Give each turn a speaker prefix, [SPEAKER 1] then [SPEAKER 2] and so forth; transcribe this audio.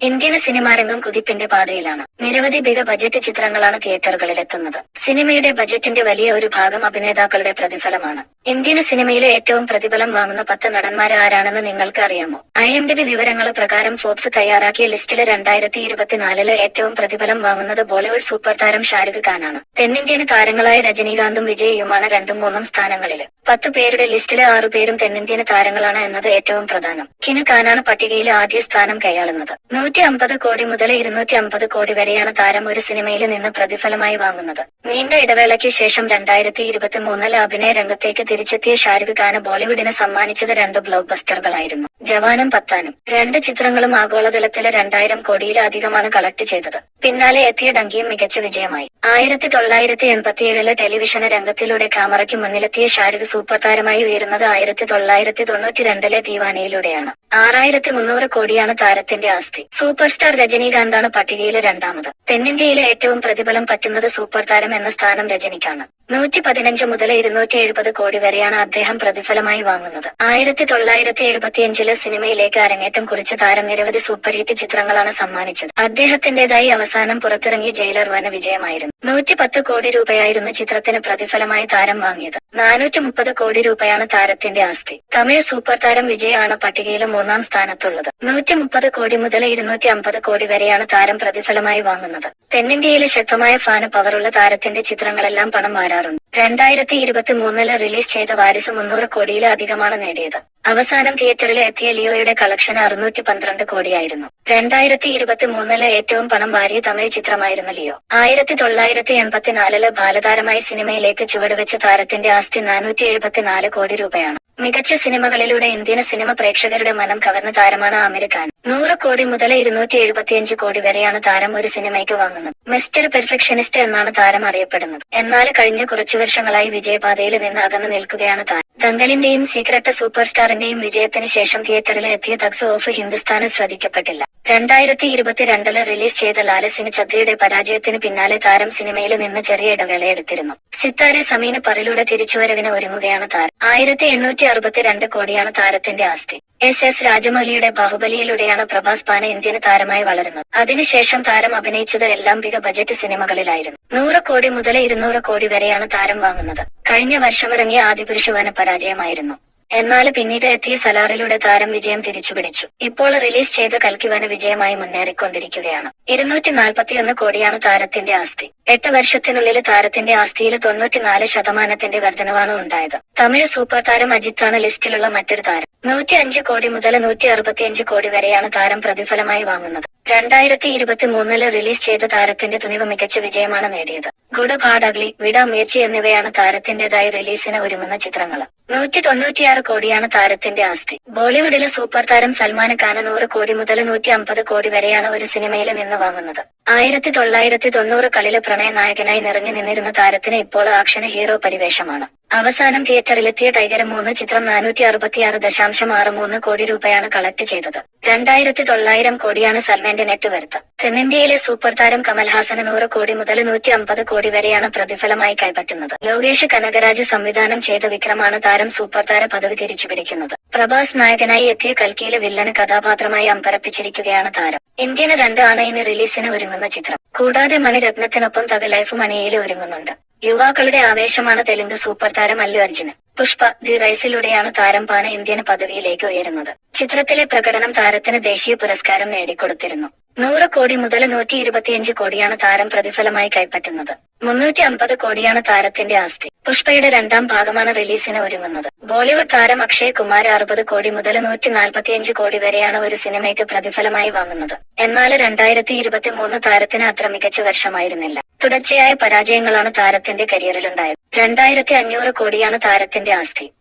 [SPEAKER 1] Indian സിനിമാരംഗം കുതിപ്പിന്റെ പാതയിലാണ്. നിരവധി ബിഗ budget ചിത്രങ്ങളാണ് തിയേറ്ററുകളിൽ എത്തുന്നത് സിനിമയുടെ ബജറ്റിന്റെ വലിയ ഒരു ഭാഗം അഭിനേതാക്കളുടെ പ്രതിഫലമാണ്. ഇന്ത്യൻ സിനിമയിലെ ഏറ്റവും പ്രതിഫലം വാങ്ങുന്ന പത്ത് നടന്മാർ ആരാണെന്ന് നിങ്ങൾക്ക് അറിയാമോ? ഐ എം ഡി വിവരങ്ങൾ പ്രകാരം ഫോബ്സ് തയ്യാറാക്കിയ ലിസ്റ്റിലെ രണ്ടായിരത്തി ഇരുപത്തിനാലിൽ ഏറ്റവും പ്രതിഫലം വാങ്ങുന്നത് ബോളിവുഡ് സൂപ്പർ താരം ഷാരുഖ് ഖാനാണ്. തെന്നിന്ത്യൻ താരങ്ങളായ രജനീകാന്തും വിജയിയുമാണ് രണ്ടും മൂന്നും സ്ഥാനങ്ങളിൽ പത്ത് പേരുടെ ലിസ്റ്റിലെ ആറു പേരും തെന്നിന്ത്യൻ താരങ്ങളാണ് എന്നത് ഏറ്റവും പ്രധാനം. കിന് ഖാനാണ് പട്ടികയിലെ ആദ്യ സ്ഥാനം കൈയാളുന്നത്. നൂറ്റി അമ്പത് കോടി മുതൽ ഇരുന്നൂറ്റി അമ്പത് കോടി വരെയാണ് താരം ഒരു സിനിമയിൽ നിന്ന് പ്രതിഫലമായി വാങ്ങുന്നത്. നീണ്ട ഇടവേളയ്ക്ക് ശേഷം രണ്ടായിരത്തി ഇരുപത്തി മൂന്നിൽ അഭിനയ രംഗത്തേക്ക് തിരിച്ചെത്തിയ ഷാരുഖ് ഖാന് ബോളിവുഡിന് സമ്മാനിച്ചത് രണ്ട് ബ്ലോക്ക് ബസ്റ്ററുകളായിരുന്നു ജവാനും പത്താനും. രണ്ട് ചിത്രങ്ങളും ആഗോളതലത്തിൽ രണ്ടായിരം കോടിയിലധികമാണ് കളക്ട് ചെയ്തത്. പിന്നാലെ എത്തിയ ഡങ്കിയും മികച്ച വിജയമായി. ആയിരത്തി തൊള്ളായിരത്തി എൺപത്തിയേഴിലെ ടെലിവിഷൻ രംഗത്തിലൂടെ ക്യാമറയ്ക്ക് മുന്നിലെത്തിയ ഷാരുഖ് സൂപ്പർ താരമായി ഉയരുന്നത് ആയിരത്തി തൊള്ളായിരത്തി തൊണ്ണൂറ്റി രണ്ടിലെ ദീവാനയിലൂടെയാണ്. ആറായിരത്തി മുന്നൂറ് കോടിയാണ് താരത്തിന്റെ ആസ്തി. സൂപ്പർ സ്റ്റാർ രജനീകാന്താണ് പട്ടികയിലെ രണ്ടാമത്. തെന്നിന്ത്യയിലെ ഏറ്റവും പ്രതിഫലം പറ്റുന്നത് സൂപ്പർ താരം എന്ന സ്ഥാനം രജനിക്കാണ്. നൂറ്റി പതിനഞ്ച് മുതൽ ഇരുന്നൂറ്റി എഴുപത് കോടി വരെയാണ് അദ്ദേഹം പ്രതിഫലമായി വാങ്ങുന്നത്. ആയിരത്തി തൊള്ളായിരത്തി എഴുപത്തിയഞ്ചിലെ സിനിമയിലേക്ക് അരങ്ങേറ്റം കുറിച്ച താരം നിരവധി സൂപ്പർ ഹിറ്റ് ചിത്രങ്ങളാണ് സമ്മാനിച്ചത്. അദ്ദേഹത്തിന്റേതായി അവസാനം പുറത്തിറങ്ങിയ ജയിലർ വന വിജയമായിരുന്നു നൂറ്റി പത്ത് കോടി രൂപയായിരുന്നു ചിത്രത്തിന് പ്രതിഫലമായി താരം വാങ്ങിയത്. നാനൂറ്റി മുപ്പത് കോടി രൂപയാണ് താരത്തിന്റെ ആസ്തി. തമിഴ് സൂപ്പർ താരം വിജയ് ആണ് പട്ടികയിലെ മൂന്നാം സ്ഥാനത്തുള്ളത്. നൂറ്റി മുപ്പത് കോടി മുതൽ ഇരുന്നൂറ്റി അമ്പത് കോടി വരെയാണ് താരം പ്രതിഫലമായി വാങ്ങുന്നത്. തെന്നിന്ത്യയിലെ ശക്തമായ ഫാന് പവറുള്ള താരത്തിന്റെ ചിത്രങ്ങളെല്ലാം പണം മാറാറുണ്ട് രണ്ടായിരത്തി ഇരുപത്തി മൂന്നിൽ റിലീസ് ചെയ്ത വാരിസ് മുന്നൂറ് കോടിയിലധികമാണ് നേടിയത്. അവസാനം തിയേറ്ററിൽ എത്തിയ ലിയോയുടെ കളക്ഷൻ അറുന്നൂറ്റി പന്ത്രണ്ട് കോടിയായിരുന്നു. രണ്ടായിരത്തി ഇരുപത്തി മൂന്നിൽ ഏറ്റവും പണം വാരിയ തമിഴ് ചിത്രമായിരുന്നു ലിയോ. ആയിരത്തി തൊള്ളായിരത്തി എൺപത്തിനാലിൽ ബാലതാരമായി സിനിമയിലേക്ക് ചുവടുവെച്ച താരത്തിന്റെ ആസ്തി നാനൂറ്റി എഴുപത്തിനാല് കോടി രൂപയാണ്. മികച്ച സിനിമകളിലൂടെ ഇന്ത്യൻ സിനിമ പ്രേക്ഷകരുടെ മനം കവർന്ന താരമാണ് ആമിർ ഖാൻ. നൂറ് കോടി മുതൽ ഇരുന്നൂറ്റി എഴുപത്തിയഞ്ച് കോടി വരെയാണ് താരം ഒരു സിനിമയ്ക്ക് വാങ്ങുന്നത്. മിസ്റ്റർ പെർഫെക്ഷനിസ്റ്റ് എന്നാണ് താരം അറിയപ്പെടുന്നത്. എന്നാൽ കഴിഞ്ഞ കുറച്ചു വർഷങ്ങളായി വിജയപാതയിൽ നിന്ന് അകന്നു നിൽക്കുകയാണ് താരം. ദങ്കലിന്റെയും സീക്രട്ട് സൂപ്പർ സ്റ്റാറിന്റെയും വിജയത്തിന് ശേഷം തിയേറ്ററിൽ എത്തിയ തക്സ് ഓഫ് ഹിന്ദുസ്ഥാന് ശ്രദ്ധിക്കപ്പെട്ടില്ല. രണ്ടായിരത്തി ഇരുപത്തിരണ്ടിൽ റിലീസ് ചെയ്ത ലാലസിംഗ് ചദ്രയുടെ പരാജയത്തിന് പിന്നാലെ താരം സിനിമയിൽ നിന്ന് ചെറിയ ഇടവേള എടുത്തിരുന്നു. സിത്താരെ സമീന പറിലൂടെ തിരിച്ചുവരവിന് ഒരുങ്ങുകയാണ് താരം. ആയിരത്തി എണ്ണൂറ്റി അറുപത്തിരണ്ട് കോടിയാണ് താരത്തിന്റെ ആസ്തി. എസ് എസ് രാജമൗലിയുടെ ബാഹുബലിയിലൂടെയാണ് പ്രഭാസ് പാന ഇന്ത്യൻ താരമായി വളരുന്നത്. അതിനുശേഷം താരം അഭിനയിച്ചത് എല്ലാം ബിഗ ബജറ്റ് സിനിമകളിലായിരുന്നു. നൂറ് കോടി മുതൽ ഇരുന്നൂറ് കോടി വരെയാണ് താരം വാങ്ങുന്നത്. കഴിഞ്ഞ വർഷമിറങ്ങിയ ആദിപുരുഷ വന പരാജയമായിരുന്നു. എന്നാൽ പിന്നീട് എത്തിയ സലാറിലൂടെ താരം വിജയം തിരിച്ചുപിടിച്ചു ഇപ്പോൾ റിലീസ് ചെയ്ത കൽക്കിവന വിജയമായി മുന്നേറിക്കൊണ്ടിരിക്കുകയാണ്. ഇരുന്നൂറ്റി നാൽപ്പത്തിയൊന്ന് കോടിയാണ് താരത്തിന്റെ ആസ്തി. എട്ട് വർഷത്തിനുള്ളിൽ താരത്തിന്റെ ആസ്തിയിൽ തൊണ്ണൂറ്റിനാല് ശതമാനത്തിന്റെ വർധനവാണ് ഉണ്ടായത്. തമിഴ് സൂപ്പർ താരം അജിത്താണ് ലിസ്റ്റിലുള്ള മറ്റൊരു താരം. നൂറ്റി അഞ്ച് കോടി മുതൽ നൂറ്റി അറുപത്തിയഞ്ച് കോടി വരെയാണ് താരം പ്രതിഫലമായി വാങ്ങുന്നത്. രണ്ടായിരത്തി ഇരുപത്തി മൂന്നിൽ റിലീസ് ചെയ്ത താരത്തിന്റെ തുണിവ് മികച്ച വിജയമാണ് നേടിയത്. ഗുഡ് ഭാഡ് അഗ്ലി വിട മീർച്ചി എന്നിവയാണ് താരത്തിന്റേതായി റിലീസിന് ഒരുങ്ങുന്ന ചിത്രങ്ങൾ നൂറ്റി തൊണ്ണൂറ്റിയാറ് കോടിയാണ് താരത്തിന്റെ ആസ്തി. ബോളിവുഡിലെ സൂപ്പർ താരം സൽമാൻ ഖാന് നൂറ് കോടി മുതൽ നൂറ്റി അമ്പത് കോടി വരെയാണ് ഒരു സിനിമയിൽ നിന്ന് വാങ്ങുന്നത്. ആയിരത്തി തൊള്ളായിരത്തി തൊണ്ണൂറുകളിൽ പ്രണയ നായകനായി നിറഞ്ഞു നിന്നിരുന്ന താരത്തിന് ഇപ്പോൾ ആക്ഷൻ ഹീറോ പരിവേഷമാണ്. അവസാനം തിയേറ്ററിലെത്തിയ ടൈഗർ മൂന്ന് ചിത്രം നാനൂറ്റി അറുപത്തിയാറ് ദശാംശം ആറ് മൂന്ന് കോടി രൂപയാണ് കളക്ട് ചെയ്തത്. രണ്ടായിരത്തി തൊള്ളായിരം കോടിയാണ് സൽമാന്റെ നെറ്റ് വർത്ത് തെന്നിന്ത്യയിലെ സൂപ്പർ താരം കമൽഹാസന് നൂറ് കോടി മുതൽ നൂറ്റി അമ്പത് കോടി വരെയാണ് പ്രതിഫലമായി കൈപ്പറ്റുന്നത്. ലോകേഷ് കനകരാജ് സംവിധാനം ചെയ്ത വിക്രമാണ് താരം സൂപ്പർ താര പദവി തിരിച്ചുപിടിക്കുന്നത്. പ്രഭാസ് നായകനായി എത്തിയ കൽക്കിയിലെ വില്ലന് കഥാപാത്രമായി അമ്പരപ്പിച്ചിരിക്കുകയാണ് താരം. ഇന്ത്യന് രണ്ട് ആണ് ഇനി റിലീസിന് ഒരുങ്ങുന്ന ചിത്രം. കൂടാതെ മണിരത്നത്തിനൊപ്പം തക ലൈഫ് മണിയയിൽ ഒരുങ്ങുന്നുണ്ട്. യുവാക്കളുടെ ആവേശമാണ് തെലുങ്ക് സൂപ്പർ താരം അല്ലു അർജുന്. പുഷ്പ ദി റൈസിലൂടെയാണ് താരം പാന ഇന്ത്യൻ പദവിയിലേക്ക് ഉയരുന്നത്. ചിത്രത്തിലെ പ്രകടനം താരത്തിന് ദേശീയ പുരസ്കാരം നേടിക്കൊടുത്തിരുന്നു. നൂറ് കോടി മുതൽ നൂറ്റി ഇരുപത്തിയഞ്ച് കോടിയാണ് താരം പ്രതിഫലമായി കൈപ്പറ്റുന്നത്. മുന്നൂറ്റി അമ്പത് കോടിയാണ് താരത്തിന്റെ ആസ്തി. പുഷ്പയുടെ രണ്ടാം ഭാഗമാണ് റിലീസിന് ഒരുങ്ങുന്നത്. ബോളിവുഡ് താരം അക്ഷയ് കുമാർ അറുപത് കോടി മുതൽ നൂറ്റി നാൽപ്പത്തിയഞ്ച് കോടി വരെയാണ് ഒരു സിനിമയ്ക്ക് പ്രതിഫലമായി വാങ്ങുന്നത്. എന്നാൽ രണ്ടായിരത്തി ഇരുപത്തി മൂന്ന് താരത്തിന് അത്ര മികച്ച വർഷമായിരുന്നില്ല. തുടർച്ചയായ പരാജയങ്ങളാണ് താരത്തിന്റെ കരിയറിലുണ്ടായത്. രണ്ടായിരത്തി അഞ്ഞൂറ് കോടിയാണ് താരത്തിന്റെ ആസ്തി.